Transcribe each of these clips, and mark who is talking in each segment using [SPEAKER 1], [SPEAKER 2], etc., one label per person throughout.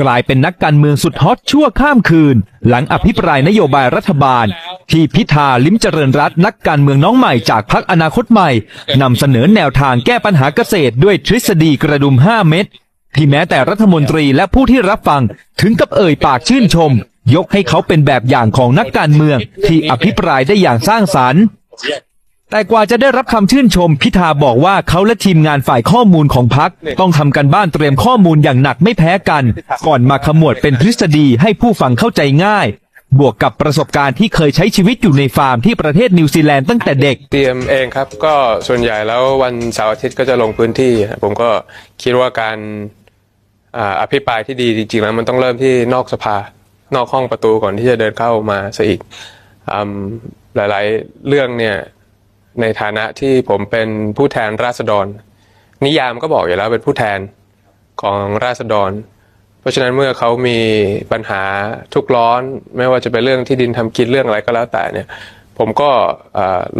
[SPEAKER 1] กลายเป็นนักการเมืองสุดฮอตชั่วข้ามคืน หลังอภิปรายนโยบายรัฐบาล ที่พิธาลิ้มเจริญรัตน์นักการเมืองน้องใหม่จากพรรคอนาคตใหม่นำเสนอแนวทางแก้ปัญหาเกษตรด้วยทฤษฎีกระดุม 5 เม็ดที่แม้แต่รัฐมนตรีและผู้ที่รับฟังถึงกับเอ่ยปากชื่นชม ยกให้เขาเป็นแบบอย่างของนักการเมืองที่อภิปรายได้อย่างสร้างสรรค์ แต่กว่าจะได้รับคำชื่นชม พิธาบอกว่าเขาและทีมงานฝ่ายข้อมูลของพัก ต้องทำกันบ้านเตรียมข้อมูลอย่างหนักไม่แพ้กัน ก่อนมาขมวดเป็นทฤษฎีให้ผู้ฟังเข้าใจง่าย บวกกับประสบการณ์ที่เคยใช้ชีวิตอยู่ในฟาร์มที่ประเทศนิวซีแลนด์ตั้งแต่เด็ก
[SPEAKER 2] เตรียมเองครับก็ส่วนใหญ่แล้ววันเสาร์อาทิตย์ก็จะลงพื้นที่ ผมก็คิดว่าการอ่าอภิปรายที่ดีจริงๆแล้วมันต้องเริ่มที่นอกสภานอกห้องประตูก่อนที่จะเดินเข้ามาซะอีกอืมหลายๆ เรื่องเนี่ย ในฐานะที่ผมเป็นผู้แทนราษฎร นิยามก็บอกอยู่แล้วเป็นผู้แทนของราษฎร เพราะฉะนั้นเมื่อเขามีปัญหาทุกร้อน ไม่ว่าจะเป็นเรื่องที่ดินทำกินเรื่องอะไรก็แล้วแต่เนี่ย ผมก็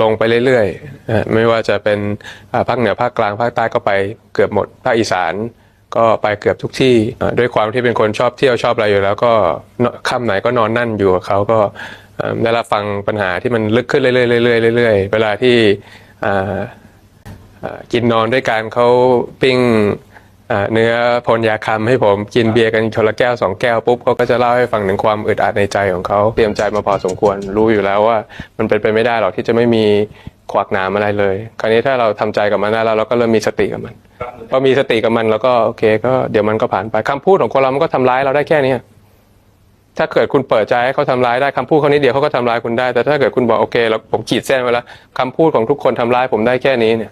[SPEAKER 2] ลงไปเรื่อยๆ ไม่ว่าจะเป็นภาคเหนือภาคกลางภาคใต้ก็ไปเกือบหมดภาคอีสานก็ไปเกือบทุกที่ด้วยความที่เป็นคนชอบเที่ยวชอบอะไรอยู่แล้วก็ค่ำไหนก็นอนนั่นอยู่กับเขาก็ ได้รับฟังปัญหาที่มันลึกขึ้นเรื่อยๆเรื่อยๆเรื่อยๆเวลาที่อ่าอ่ากินนอนด้วยกันเขาปิ้งอ่าเนื้อพลยาคำให้ผมกินเบียร์กันคนละแก้วสองแก้วปุ๊บเขาก็จะเล่าให้ฟังถึงความอึดอัดในใจของเขาเตรียมใจมาพอสมควรรู้อยู่แล้วว่า มันเป็นไปไม่ได้หรอกที่จะไม่มีขวากหนามอะไรเลย คราวนี้ถ้าเราทำใจกับมันได้แล้วเราก็เริ่มมีสติกับมันพอมีสติกับมันแล้วก็โอเค ก็เดี๋ยวมันก็ผ่านไปคำพูดของคนเรามันก็ทำร้ายเราได้แค่เนี้ย ถ้าเกิดคุณเปิดใจให้เขาทำร้ายได้คำพูดเขานิดเดียวเขาก็ทำร้ายคุณได้ แต่ถ้าเกิดคุณบอกโอเคแล้วผมขีดเส้นไว้แล้วคำพูดของทุกคนทำร้ายผมได้แค่นี้เนี่ย